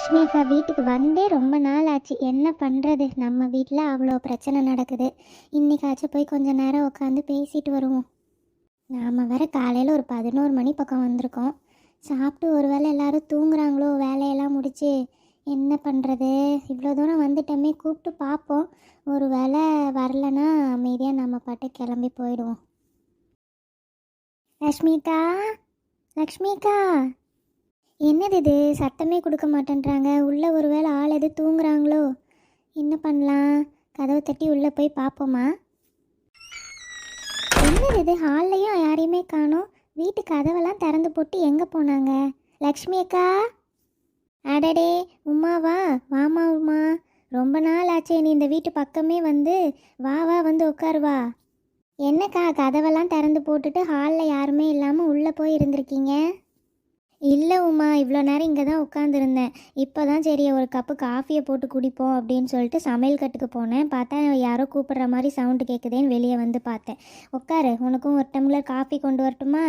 லக்ஷ்மி அக்கா வீட்டுக்கு வந்தே ரொம்ப நாள் ஆச்சு என்ன பண்ணுறது நம்ம வீட்டில் அவ்வளோ பிரச்சனை நடக்குது. இன்றைக்காச்சும் போய் கொஞ்ச நேரம் உட்காந்து பேசிட்டு வருவோம். நாம் வர காலையில் ஒரு பதினோரு மணி பக்கம் வந்திருக்கோம். சாப்பிட்டு ஒரு வேளை எல்லோரும் தூங்குறாங்களோ? வேலையெல்லாம் முடிச்சு என்ன பண்ணுறது இவ்வளோ தூரம் வந்துட்டோமே கூப்பிட்டு பார்ப்போம் ஒரு வேளை வரலன்னா அமைதியாக நம்ம பாட்டு கிளம்பி போயிடுவோம். லக்ஷ்மிக்கா? லக்ஷ்மிக்கா? என்னது இது? சத்தமே கொடுக்க மாட்டேன்றாங்க. உள்ளே ஒருவேளை ஆள் எது தூங்குறாங்களோ? என்ன பண்ணலாம்? கதவை தட்டி உள்ளே போய் பார்ப்போமா? என்னது இது? ஹால்லையும் யாரையுமே காணோம். வீட்டு கதவெல்லாம் திறந்து போட்டு எங்கே போனாங்க? லக்ஷ்மி அக்கா? அடடே உமாவா? வாமா உமா. ரொம்ப நாள் ஆச்சே. நீ இந்த வீட்டு பக்கமே வந்து வா வா வந்து உட்காரு வா என்னக்கா கதவெல்லாம் திறந்து போட்டுட்டு ஹாலில் யாருமே இல்லாமல் உள்ளே போய் இருந்திருக்கீங்க? இல்லை உமா இவ்வளோ நேரம் இங்கே தான் உட்காந்துருந்தேன் இப்போ தான் சரி ஒரு கப்பு காஃபியை போட்டு குடிப்போம் அப்படின்னு சொல்லிட்டு சமையல் கட்டுக்கு போனேன். பார்த்தா யாரோ கூப்பிட்ற மாதிரி சவுண்டு கேட்குதேன்னு வெளியே வந்து பார்த்தேன். உட்காரு உனக்கும் ஒரு டம்ளர் காஃபி கொண்டு வரட்டுமா?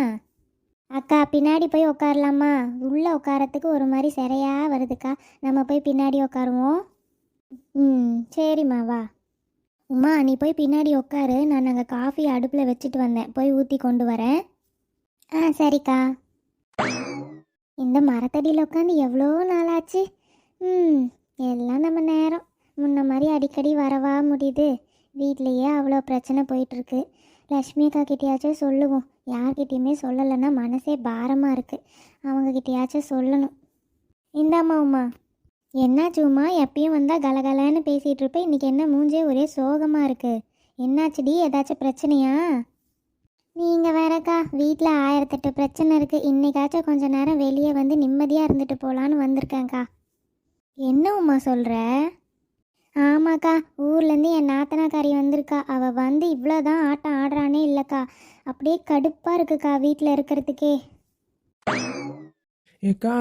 அக்கா பின்னாடி போய் உட்காரலாமா? உள்ளே உட்காரத்துக்கு ஒரு மாதிரி சிறையா வருதுக்கா. நம்ம போய் பின்னாடி உட்காருவோம். ம் சரிம்மா வா. உமா நீ போய் பின்னாடி உட்காரு. நான் அங்கே காஃபி அடுப்பில் வச்சுட்டு வந்தேன். போய் ஊற்றி கொண்டு வரேன். ஆ சரிக்கா. இந்த மரத்தடியில் உட்காந்து எவ்வளோ நாளாச்சு? ம் எல்லாம் நம்ம நேரம். முன்ன மாதிரி அடிக்கடி வரவா முடியுது. வீட்லேயே அவ்வளோ பிரச்சனை போயிட்டுருக்கு. லக்ஷ்மி அக்கா கிட்டேயாச்சும் சொல்லுவோம். யார்கிட்டயுமே சொல்லலைன்னா மனசே பாரமாக இருக்குது அவங்கக்கிட்டேயாச்சும் சொல்லணும். இந்தாம்மா உமா. என்னாச்சு உமா எப்பயும் வந்தால் கலகலன்னு பேசிகிட்டு இருப்பேன் இன்றைக்கி என்ன மூஞ்சே ஒரே சோகமாக இருக்குது என்னாச்சுடி? ஏதாச்சும் பிரச்சனையா? நீங்கள் வேறக்கா வீட்டில் ஆயிரத்தெட்டு பிரச்சனை இருக்குது இன்னைக்காச்சும் கொஞ்ச நேரம் வெளியே வந்து நிம்மதியாக இருந்துட்டு போகலான்னு வந்திருக்கேன்க்கா. என்ன உமா சொல்கிற ஆமாக்கா ஊர்லேருந்து என் நாத்தனாக்காரி வந்திருக்கா. அவள் வந்து இவ்வளோதான் ஆட்டம் ஆடுறானே இல்லைக்கா. அப்படியே கடுப்பாக இருக்குக்கா வீட்டில் இருக்கிறதுக்கே. ஏக்கா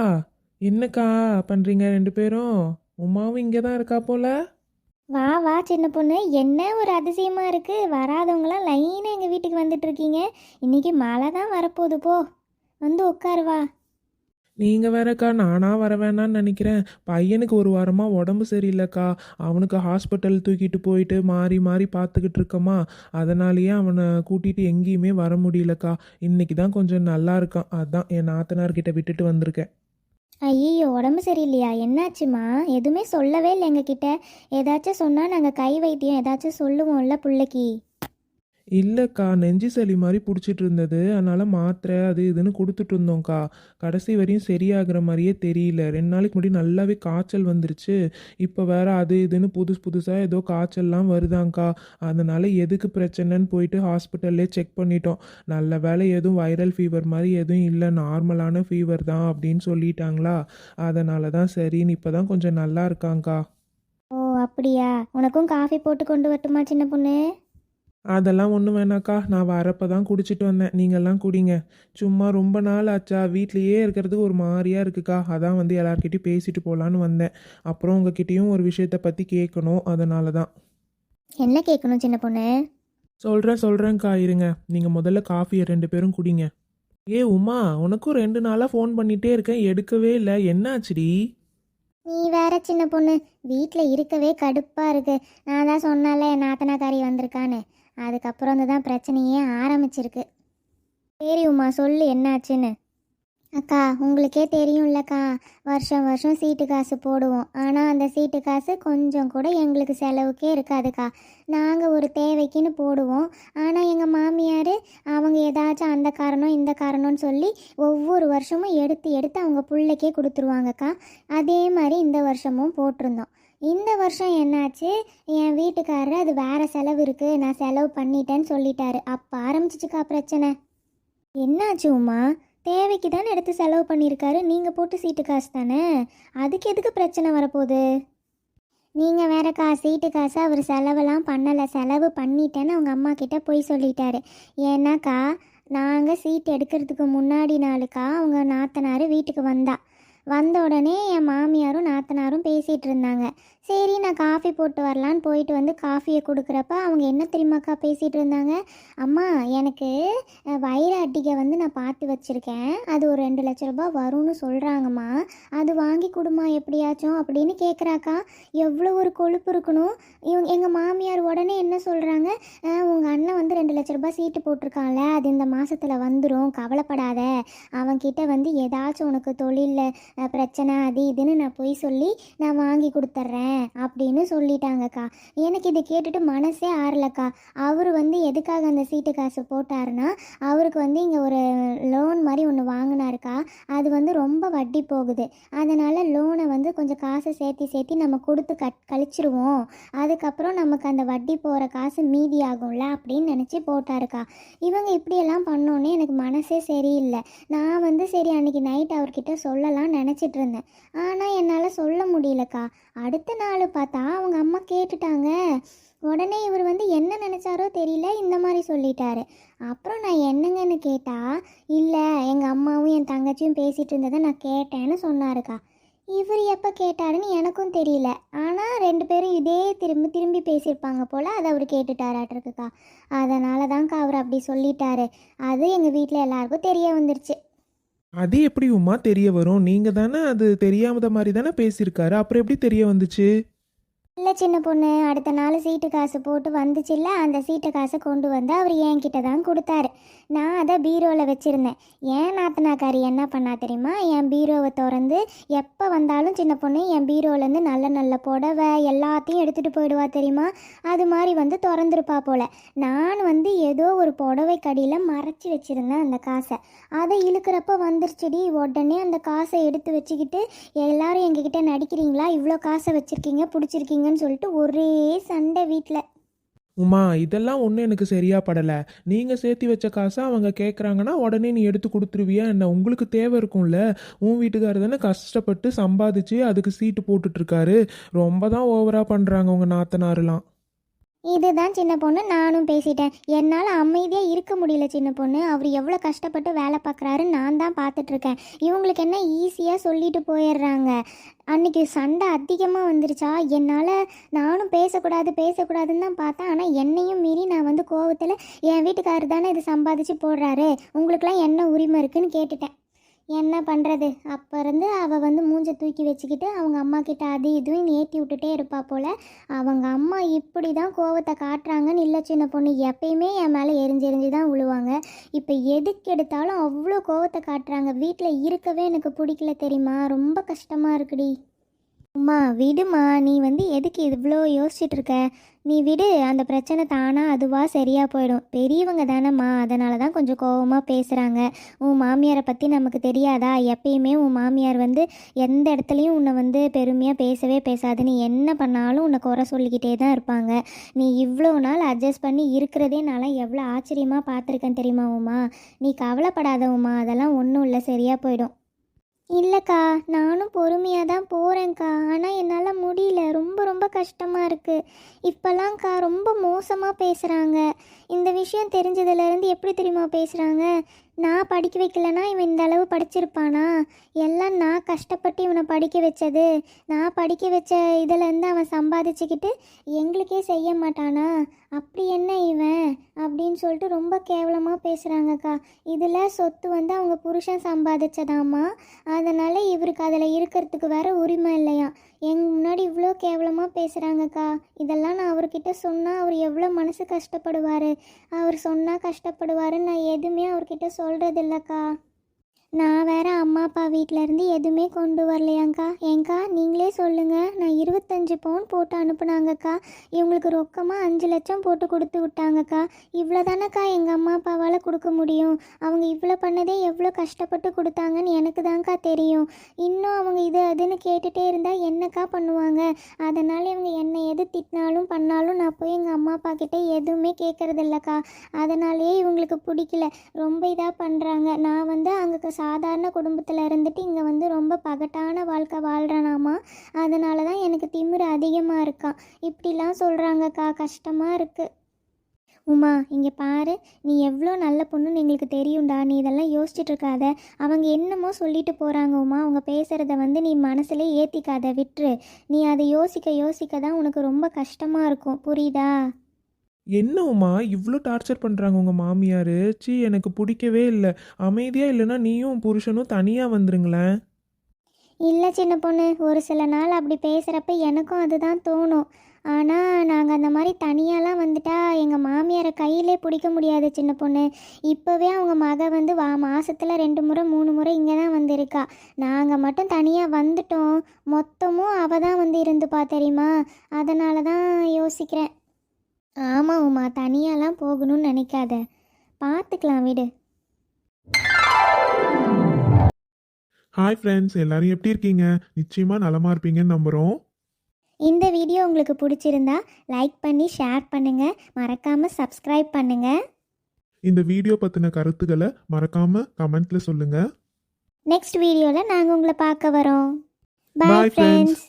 என்னக்கா பண்ணுறீங்க ரெண்டு பேரும்? உமாவும் இங்கே தான் இருக்கா போல? வா வா சின்ன பொண்ணு. என்ன ஒரு அதிசயமாக இருக்குது வராதவங்களாம் லைனாக எங்கள் வீட்டுக்கு வந்துட்டு இருக்கீங்க இன்னைக்கு மழை தான் வரப்போகுது போ. வந்து உட்காரு வா. நீங்கள் வேறக்கா நானாக வர வேணான்னு நினைக்கிறேன். பையனுக்கு ஒரு வாரமாக உடம்பு சரியில்லைக்கா. அவனுக்கு ஹாஸ்பிட்டல் தூக்கிட்டு போயிட்டு மாறி மாறி பார்த்துக்கிட்டு இருக்கோமா அதனாலேயே அவனை கூட்டிகிட்டு எங்கேயுமே வர முடியலக்கா. இன்றைக்கி தான் கொஞ்சம் நல்லா இருக்கான். அதான் என் நாத்தனார்கிட்ட விட்டுட்டு வந்திருக்கேன். ஐயோ உடம்பு சரியில்லையா? என்னாச்சுமா? எதுவுமே சொல்லவே இல்லை எங்ககிட்ட. ஏதாச்சும் சொன்னால் நாங்கள் கை வைத்தியம் ஏதாச்சும் சொல்லுவோம்ல பிள்ளைக்கு. இல்லைக்கா நெஞ்சு சளி மாதிரி பிடிச்சிட்டு இருந்தது. அதனால் மாத்திரை அது இதுன்னு கொடுத்துட்டு இருந்தோம்க்கா. கடைசி வரையும் சரியாகிற மாதிரியே தெரியல. ரெண்டு நாளைக்கு முன்னாடி நல்லாவே காய்ச்சல் வந்துருச்சு. இப்போ வேற அது இதுன்னு புதுசு புதுசாக ஏதோ காய்ச்சல்லாம் வருதாங்க்கா அதனால் எதுக்கு பிரச்சனைன்னு போயிட்டு ஹாஸ்பிட்டல்லே செக் பண்ணிட்டோம். நல்ல வேலை எதுவும் வைரல் ஃபீவர் மாதிரி எதுவும் இல்லை. நார்மலான ஃபீவர் தான் அப்படின்னு சொல்லிட்டாங்களா? அதனால தான் சரின்னு இப்போ தான் கொஞ்சம் நல்லா இருக்காங்க்கா ஓ அப்படியா? உனக்கும் காஃபி போட்டு கொண்டு வரட்டுமா சின்ன பொண்ணு? அதெல்லாம் ஒன்றும் வேணாக்கா. நான் வரப்போ தான் குடிச்சிட்டு வந்தேன். நீங்கள்லாம் குடிங்க. சும்மா ரொம்ப நாள் ஆச்சா? வீட்லேயே இருக்கிறதுக்கு ஒரு மாதிரியாக இருக்குக்கா. அதான் வந்து எல்லார்கிட்டயும் பேசிட்டு போகலான்னு வந்தேன். அப்புறம் உங்ககிட்டயும் ஒரு விஷயத்த பற்றி கேட்கணும். அதனால தான். என்ன கேட்கணும் சின்ன பொண்ணு? சொல்கிறேன் சொல்கிறேன்க்கா இருங்க. நீங்கள் முதல்ல காஃபியை ரெண்டு பேரும் குடிங்க. ஏ உமா உனக்கும் ரெண்டு நாளாக ஃபோன் பண்ணிகிட்டே இருக்கேன். எடுக்கவே இல்லை. என்னாச்சுடி? நீ வேற சின்ன பொண்ணு. வீட்டில் இருக்கவே கடுப்பாக இருக்கு. நான் தான் சொன்னால என் நாத்தனாக்காரி வந்திருக்கான்னு. அதுக்கப்புறம் தான் பிரச்சனையே ஆரம்பிச்சிருக்கு. சரி உமா சொல்லு என்னாச்சுன்னு. அக்கா உங்களுக்கே தெரியும்லக்கா. வருஷம் வருஷம் சீட்டு காசு போடுவோம். ஆனால் அந்த சீட்டு காசு கொஞ்சம் கூட எங்களுக்கு செலவுக்கே இருக்காதுக்கா. நாங்கள் ஒரு தேவைக்குன்னு போடுவோம். ஆனால் எங்கள் மாமியார் அவங்க ஏதாச்சும் அந்த காரணம் இந்த காரணம்னு சொல்லி ஒவ்வொரு வருஷமும் எடுத்து எடுத்து அவங்க பிள்ளைக்கே கொடுத்துருவாங்கக்கா. அதே மாதிரி இந்த வருஷமும் போட்டிருந்தோம். இந்த வருஷம் என்னாச்சு? என் வீட்டுக்காரர் அது வேறு செலவு இருக்குது நான் செலவு பண்ணிட்டேன்னு சொல்லிட்டாரு. அப்போ ஆரம்பிச்சிச்சுக்கா பிரச்சனை. என்னாச்சு உமா? தேவைக்கு தானே எடுத்து செலவு பண்ணியிருக்காரு? நீங்கள் போட்டு சீட்டு காசு தானே? அதுக்கு எதுக்கு பிரச்சனை வரப்போகுது? நீங்கள் வேறக்கா சீட்டு காசு அவர் செலவெல்லாம் பண்ணலை. செலவு பண்ணிட்டேன்னு அவங்க அம்மா கிட்ட போய் சொல்லிட்டாரு. ஏன்னாக்கா நாங்கள் சீட் எடுக்கிறதுக்கு முன்னாடி நாளுக்கா அவங்க நாத்தனார் வீட்டுக்கு வந்தா. வந்த உடனே என் மாமியாரும் நாத்தனாரும் பேசிகிட்டு இருந்தாங்க. சரி நான் காஃபி போட்டு வரலான்னு போயிட்டு வந்து காஃபியை கொடுக்குறப்ப அவங்க என்ன தெரியுமாக்கா பேசிகிட்டு இருந்தாங்க? அம்மா எனக்கு வயிறு அட்டிகை வந்து நான் பார்த்து வச்சுருக்கேன். அது ஒரு ரெண்டு லட்ச ரூபா வரும்னு சொல்கிறாங்கம்மா அது வாங்கி கொடுமா எப்படியாச்சும் அப்படின்னு கேட்குறாக்கா எவ்வளோ ஒரு கொழுப்பு இருக்கணும். இவங்க எங்கள் மாமியார் உடனே என்ன சொல்கிறாங்க உங்கள் அண்ணன் வந்து ரெண்டு லட்ச ரூபா சீட்டு போட்டிருக்கான்ல அது இந்த மாதத்தில் வந்துடும் கவலைப்படாத. அவன்கிட்ட வந்து ஏதாச்சும் உனக்கு தொழிலில் பிரச்சனை அது இதுன்னு நான் போய் சொல்லி நான் வாங்கி கொடுத்துட்றேன் அப்படின்னு சொல்லிட்டாங்கக்கா. எனக்கு இதை கேட்டுட்டு மனசே ஆறலக்கா. அவர் வந்து எதுக்காக அந்த சீட்டு காசு போட்டாருன்னா அவருக்கு வந்து இங்கே ஒரு லோன் மாதிரி ஒன்று வாங்கினாருக்கா. அது வந்து ரொம்ப வட்டி போகுது. அதனால் லோனை வந்து கொஞ்சம் காசை சேர்த்தி சேர்த்தி நம்ம கொடுத்து கட் கழிச்சிருவோம். அதுக்கப்புறம் நமக்கு அந்த வட்டி போகிற காசு மீதி ஆகும்ல அப்படின்னு நினச்சி போட்டாருக்கா. இவங்க இப்படியெல்லாம் பண்ணோன்னே எனக்கு மனசே சரியில்லை. நான் வந்து சரி அன்னைக்கு நைட் அவர்கிட்ட சொல்லலாம் நினச்சிட்டு இருந்தேன். ஆனால் என்னால் சொல்ல முடியலக்கா. அடுத்த நாள் பார்த்தா அவங்க அம்மா கேட்டுட்டாங்க. உடனே இவர் வந்து என்ன நினச்சாரோ தெரியல இந்த மாதிரி சொல்லிட்டாரு. அப்புறம் நான் என்னங்கன்னு கேட்டால் இல்லை எங்கள் அம்மாவும் என் தங்கச்சியும் பேசிகிட்டு இருந்ததை நான் கேட்டேன்னு சொன்னாருக்கா. இவர் எப்போ கேட்டாருன்னு எனக்கும் தெரியல. ஆனால் ரெண்டு பேரும் இதே திரும்பி திரும்பி பேசியிருப்பாங்க போல் அதை அவர் கேட்டுட்டாராட்டிருக்குக்கா. அதனால தான்க்கா அவர் அப்படி சொல்லிட்டாரு. அது எங்கள் வீட்டில் எல்லாருக்கும் தெரிய வந்துருச்சு. அது எப்படி உமா தெரிய வரும்? நீங்கள் தானே அது தெரியாத மாதிரி தானே பேசியிருக்காரு. அப்புறம் எப்படி தெரிய வந்துச்சு? இல்லை சின்ன பொண்ணு அடுத்த நாள் சீட்டு காசு போட்டு வந்துச்சுல்ல அந்த சீட்டு காசை கொண்டு வந்து அவர் என்கிட்ட தான் கொடுத்தாரு. நான் அதை பீரோவில் வச்சுருந்தேன். ஏன் நாத்தனாக்காரி என்ன பண்ணா தெரியுமா? என் பீரோவை திறந்து எப்போ வந்தாலும் சின்ன பொண்ணு என் பீரோலேருந்து நல்ல நல்ல புடவை எல்லாத்தையும் எடுத்துகிட்டு போயிடுவா தெரியுமா? அது மாதிரி வந்து திறந்துருப்பா போல். நான் வந்து ஏதோ ஒரு புடவை கடியில் மறைச்சி வச்சுருந்தேன் அந்த காசை. அதை இழுக்கிறப்ப வந்துருச்சுடி உடனே அந்த காசை எடுத்து வச்சுக்கிட்டு எல்லோரும் எங்ககிட்ட நடிக்கிறீங்களா? இவ்வளோ காசை வச்சுருக்கீங்க பிடிச்சிருக்கீங்க பிடிச்சிருக்கீங்கன்னு சொல்லிட்டு ஒரே சண்டை வீட்டில் உமா இதெல்லாம் ஒன்றும் எனக்கு சரியா படலை. நீங்கள் சேர்த்து வச்ச காசை அவங்க கேட்குறாங்கன்னா உடனே நீ எடுத்து கொடுத்துருவியா என்ன? உங்களுக்கு தேவை இருக்கும்ல. உன் வீட்டுக்காரர் தானே கஷ்டப்பட்டு சம்பாதிச்சு அதுக்கு சீட்டு போட்டுட்ருக்காரு ரொம்ப தான் ஓவராக பண்ணுறாங்க உங்கள் நாத்தனாருலாம் இதுதான் சின்ன பொண்ணு நானும் பேசிட்டேன். என்னால் அமைதியாக இருக்க முடியல சின்ன பொண்ணு. அவர் எவ்வளோ கஷ்டப்பட்டு வேலை பார்க்குறாரு நான் தான் பார்த்துட்ருக்கேன். இவங்களுக்கு என்ன ஈஸியாக சொல்லிட்டு போயிடுறாங்க. அன்றைக்கி சண்டை அதிகமாக வந்துருச்சா? என்னால் நானும் பேசக்கூடாது பேசக்கூடாதுன்னு தான் பார்த்தேன். ஆனால் என்னையும் மீறி நான் வந்து கோவத்தில் என் வீட்டுக்காரர் தானே இது சம்பாதிச்சு போடுறாரு. உங்களுக்குலாம் என்ன உரிமை இருக்குன்னு கேட்டுட்டேன். என்ன பண்ணுறது அப்போ இருந்து அவள் வந்து மூஞ்சை தூக்கி வச்சுக்கிட்டு அவங்க அம்மா கிட்ட அது இதுவும் ஏற்றி விட்டுட்டே இருப்பா போல். அவங்க அம்மா இப்படி தான் கோவத்தை காட்டுறாங்கன்னு இல்லை சின்ன பொண்ணு. எப்பயுமே என் மேலே எரிஞ்சு எரிஞ்சு தான் விழுவாங்க இப்போ எதுக்கு எடுத்தாலும் அவ்வளோ கோவத்தை காட்டுறாங்க. வீட்டில் இருக்கவே எனக்கு பிடிக்கல தெரியுமா? ரொம்ப கஷ்டமாக இருக்குடி. அம்மா விடுமா நீ வந்து எதுக்கு இவ்வளோ யோசிச்சுட்டு இருக்க நீ விடு. அந்த பிரச்சனை தானா அதுவாக சரியாக போயிடும். பெரியவங்க தானேம்மா. அதனால தான் கொஞ்சம் கோவமாக பேசுகிறாங்க உன் மாமியாரை பற்றி நமக்கு தெரியாதா? எப்பயுமே உன் மாமியார் வந்து எந்த இடத்துலையும் உன்னை வந்து பெருமையாக பேசவே பேசாது. நீ என்ன பண்ணாலும் உன்னை குறை சொல்லிக்கிட்டே தான் இருப்பாங்க. நீ இவ்வளோ நாள் அட்ஜஸ்ட் பண்ணி இருக்கிறதே நான் எவ்வளோ ஆச்சரியமாக பார்த்துருக்கேன் தெரியுமா உமா? நீ கவலைப்படாத உமா. அதெல்லாம் ஒன்றும் இல்லை. சரியாக போயிடும். இல்லைக்கா நானும் பொறுமையாக தான் போகிறேன்க்கா ஆனால் என்னால் முடியல. ரொம்ப ரொம்ப கஷ்டமாக இருக்குது இப்போலாம்க்கா ரொம்ப மோசமாக பேசுகிறாங்க இந்த விஷயம் தெரிஞ்சதுலேருந்து எப்படி தெரியுமா பேசுகிறாங்க நான் படிக்க வைக்கலனா இவன் இந்த அளவு படிச்சிருப்பானா? எல்லாம் நான் கஷ்டப்பட்டு இவனை படிக்க வச்சது. நான் படிக்க வச்ச இதுலேருந்து அவன் சம்பாதிச்சுக்கிட்டு எங்களுக்கே செய்ய மாட்டானா? அப்படி என்ன இவன்? அப்படின்னு சொல்லிட்டு ரொம்ப கேவலமாக பேசுகிறாங்கக்கா இதில் சொத்து வந்து அவங்க புருஷன் சம்பாதிச்சதாம்மா. அதனால் இவருக்கு அதில் இருக்கிறதுக்கு வேறு உரிமை இல்லையா? எங்க முன்னாடி இவ்வளோ கேவலமாக பேசுகிறாங்கக்கா இதெல்லாம் நான் அவர்கிட்ட சொன்னால் அவர் எவ்வளோ மனசு கஷ்டப்படுவார். அவர் சொன்னால் கஷ்டப்படுவாருன்னு நான் எதுவுமே அவர்கிட்ட சொல்கிறது இல்லைக்கா நான் வேற அம்மா அப்பா வீட்டில் இருந்து எதுவுமே கொண்டு வரலையாங்க்கா ஏங்க்கா நீங்களே சொல்லுங்கள் நான் இருபத்தஞ்சு பவுன் போட்டு அனுப்புனாங்கக்கா. இவங்களுக்கு ரொக்கமாக அஞ்சு லட்சம் போட்டு கொடுத்து விட்டாங்கக்கா. இவ்வளோ தானேக்கா எங்கள் அம்மா அப்பாவால் கொடுக்க முடியும்? அவங்க இவ்வளோ பண்ணதே எவ்வளோ கஷ்டப்பட்டு கொடுத்தாங்கன்னு எனக்கு தான்க்கா தெரியும். இன்னும் அவங்க இது அதுன்னு கேட்டுகிட்டே இருந்தால் என்னக்கா பண்ணுவாங்க? அதனால் இவங்க என்னை எது திட்டினாலும் பண்ணாலும் நான் போய் எங்கள் அம்மா அப்பா கிட்டே எதுவுமே கேட்குறதில்லக்கா அதனாலேயே இவங்களுக்கு பிடிக்கல. ரொம்ப இதாக பண்ணுறாங்க நான் வந்து அங்கே சாதாரண குடும்பத்தில் இருந்துட்டு இங்கே வந்து ரொம்ப பகட்டான வாழ்க்கை வாழ்கிறனாமா அதனால தான் எனக்கு திமிர் அதிகமாக இருக்கான் இப்படிலாம் சொல்கிறாங்கக்கா கஷ்டமாக இருக்குது உமா இங்கே பாரு. நீ எவ்வளோ நல்ல பொண்ணுன்னு எங்களுக்கு தெரியும்டா. நீ இதெல்லாம் யோசிச்சுட்டு இருக்காத. அவங்க என்னமோ சொல்லிட்டு போகிறாங்க உமா. அவங்க பேசுகிறத வந்து நீ மனசுல ஏற்றிக்காத விட்டுரு. நீ அதை யோசிக்க யோசிக்க தான் உனக்கு ரொம்ப கஷ்டமாக இருக்கும். புரியுதா? என்னவுமா இவ்வளோ டார்ச்சர் பண்ணுறாங்க உங்கள் மாமியார்? ச்சீ எனக்கு பிடிக்கவே இல்லை. அமைதியாக இல்லைன்னா நீயும் புருஷனும் தனியாக வந்துருங்களேன். இல்லை சின்ன பொண்ணு ஒரு சில நாள் அப்படி பேசுகிறப்ப எனக்கும் அதுதான் தோணும். ஆனால் நாங்கள் அந்த மாதிரி தனியாலாம் வந்துட்டா எங்கள் மாமியாரை கையிலே பிடிக்க முடியாது சின்ன பொண்ணு. இப்போவே அவங்க மக வந்து வா மாதத்தில் ரெண்டு முறை மூணு முறை இங்கே தான் வந்திருக்கா. நாங்கள் மட்டும் தனியாக வந்துட்டோம். மொத்தமும் அவள் தான் வந்து இருந்துப்பா தெரியுமா? அதனால தான் யோசிக்கிறேன். ஆமாம் உமா தனியாலாம் போகணும்னு நினைக்காத. பார்த்துக்கலாம் விடு. ஹாய் ஃப்ரெண்ட்ஸ் எல்லாரும் எப்படி இருக்கீங்க? நிச்சயமா நலமா இருப்பீங்கன்னு நம்புறோம். இந்த வீடியோ உங்களுக்கு பிடிச்சிருந்தா லைக் பண்ணி ஷேர் பண்ணுங்கள் மறக்காமல் சப்ஸ்கிரைப் பண்ணுங்கள் இந்த வீடியோ பத்தின கருத்துக்களை மறக்காம கமெண்ட்ல சொல்லுங்க. நெக்ஸ்ட் வீடியோவில் நாங்கள் உங்களை பார்க்க வரோம். Bye, friends. ஃப்ரெண்ட்ஸ்